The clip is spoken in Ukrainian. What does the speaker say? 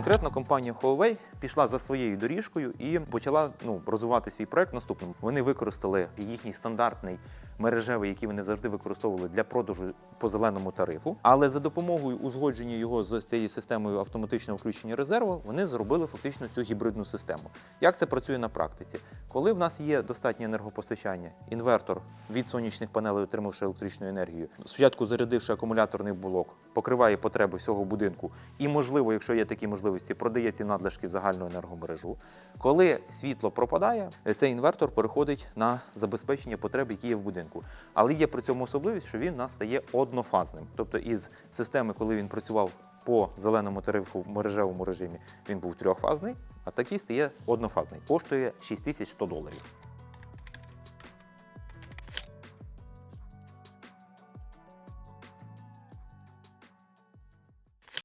Конкретно компанія Huawei пішла за своєю доріжкою і почала ну, розвивати свій проект наступним. Вони використали їхній стандартний мережевий, який вони завжди використовували для продажу по зеленому тарифу. Але за допомогою узгодження його з цією системою автоматичного включення резерву, вони зробили фактично цю гібридну систему. Як це працює на практиці? Коли в нас є достатнє енергопостачання, інвертор від сонячних панелей, отримавши електричну енергію, спочатку зарядивши акумуляторний блок, покриває потреби всього будинку, і, можливо, якщо є такі можливості, продає ці надлишки в загальну енергомережу. Коли світло пропадає, цей інвертор переходить на забезпечення потреб, які є в будинку. Але є при цьому особливість, що він у нас стає однофазним. Тобто із системи, коли він працював по зеленому тарифу в мережевому режимі, він був трьохфазний, а такий стає однофазний. Коштує 6100 доларів.